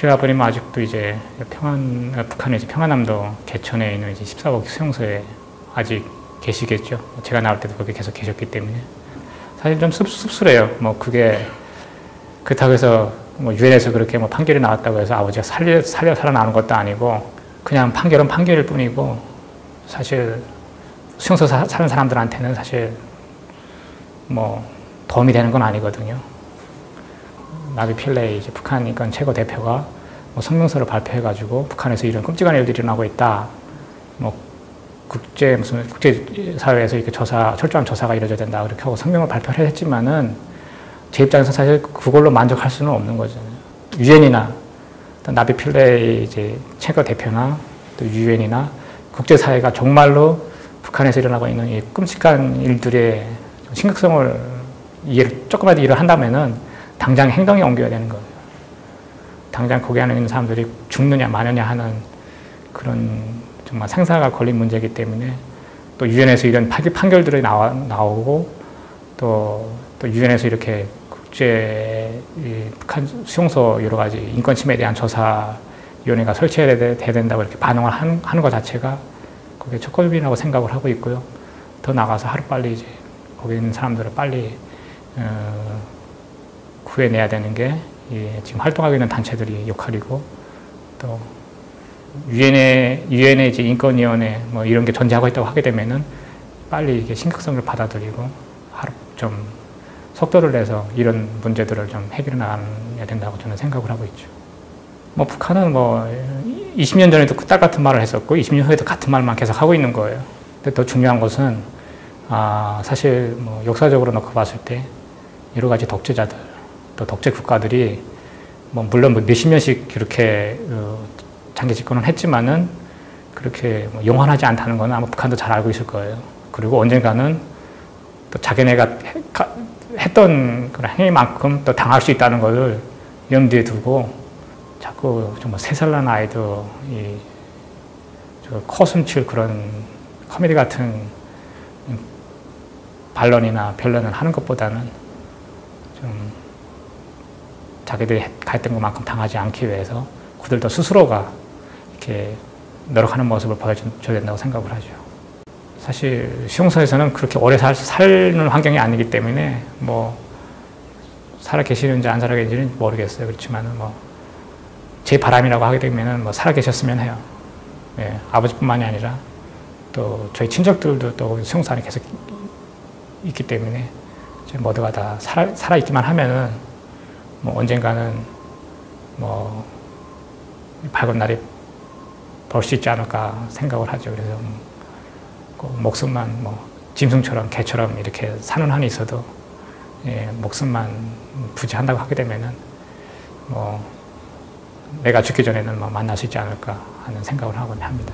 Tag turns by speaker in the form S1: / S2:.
S1: 저희 아버님은 아직도 이제 평안, 북한의 이제 평안남도 개천에 있는 이제 14억 수용소에 아직 계시겠죠. 제가 나올 때도 거기 계속 계셨기 때문에. 사실 좀 씁, 씁쓸해요. 뭐 그게 그렇다고 해서 뭐 유엔에서 그렇게 뭐 판결이 나왔다고 해서 아버지가 살려, 살려 살아나는 것도 아니고 그냥 판결은 판결일 뿐이고 사실 수용소 사, 사는 사람들한테는 사실 뭐 도움이 되는 건 아니거든요. 나비 필레이 이제 북한 인권 최고 대표가 뭐 성명서를 발표해가지고 북한에서 이런 끔찍한 일들이 일어나고 있다. 뭐 국제 무슨 국제 사회에서 이렇게 조사 철저한 조사가 이루어져야 된다 그렇게 하고 성명을 발표를 했지만은 제 입장에서 사실 그걸로 만족할 수는 없는 거잖아요. 유엔이나 나비 필레이 이제 최고 대표나 또 유엔이나 국제 사회가 정말로 북한에서 일어나고 있는 이 끔찍한 일들의 심각성을 이해를 조금이라도 이해를 한다면은 당장 행동에 옮겨야 되는 거예요. 당장 거기 안에 있는 사람들이 죽느냐 마느냐 하는 그런 정말 생사가 걸린 문제이기 때문에 또 유엔에서 이런 판결들이 나와, 나오고 또, 또 유엔에서 이렇게 국제 북한 수용소 여러 가지 인권 침해에 대한 조사 위원회가 설치해야 된다고 이렇게 반응을 하는, 하는 것 자체가 그게 첫걸음이라고 생각을 하고 있고요. 더 나가서 하루빨리 이제 거기 있는 사람들을 빨리 어, 구해내야 되는 게 예, 지금 활동하고 있는 단체들이 역할이고 또 유엔의 유엔의 이제 인권위원회 뭐 이런 게 존재하고 있다고 하게 되면은 빨리 이게 심각성을 받아들이고 하루 좀 속도를 내서 이런 문제들을 좀 해결해 나가야 된다고 저는 생각을 하고 있죠. 뭐 북한은 뭐 20년 전에도 그딸 같은 말을 했었고 20년 후에도 같은 말만 계속 하고 있는 거예요. 근데 더 중요한 것은 아 사실 뭐 역사적으로 놓고 봤을 때 여러 가지 독재자들 또 독재 국가들이 뭐 물론 뭐 몇십 년씩 그렇게 어, 장기 집권을 했지만은 그렇게 뭐 영원하지 않다는 건 아마 북한도 잘 알고 있을 거예요. 그리고 언젠가는 또 자기네가 했던 그런 행위만큼 또 당할 수 있다는 것을 염두에 두고 자꾸 정말 세살난 아이도 이 코숨칠 그런 코미디 같은 반론이나 변론을 하는 것보다는 좀 자기들이 했던 것만큼 당하지 않기 위해서 그들도 스스로가 이렇게 노력하는 모습을 보여줘야 된다고 생각을 하죠. 사실 시용소에서는 그렇게 오래 살, 사는 환경이 아니기 때문에 뭐 살아 계시는지 안 살아 계시는지 모르겠어요. 그렇지만은 뭐제 바람이라고 하게 되면은 뭐 살아 계셨으면 해요. 예, 아버지뿐만이 아니라 또 저희 친척들도 또 시용소 안에 계속 있기 때문에 모두가 다 살아, 살아 있기만 하면은 뭐 언젠가는 뭐 밝은 날이 볼 수 있지 않을까 생각을 하죠. 그래서 그 목숨만 뭐 짐승처럼 개처럼 이렇게 사는 한이 있어도 예, 목숨만 부지한다고 하게 되면은 뭐 내가 죽기 전에는 뭐 만날 수 있지 않을까 하는 생각을 하곤 합니다.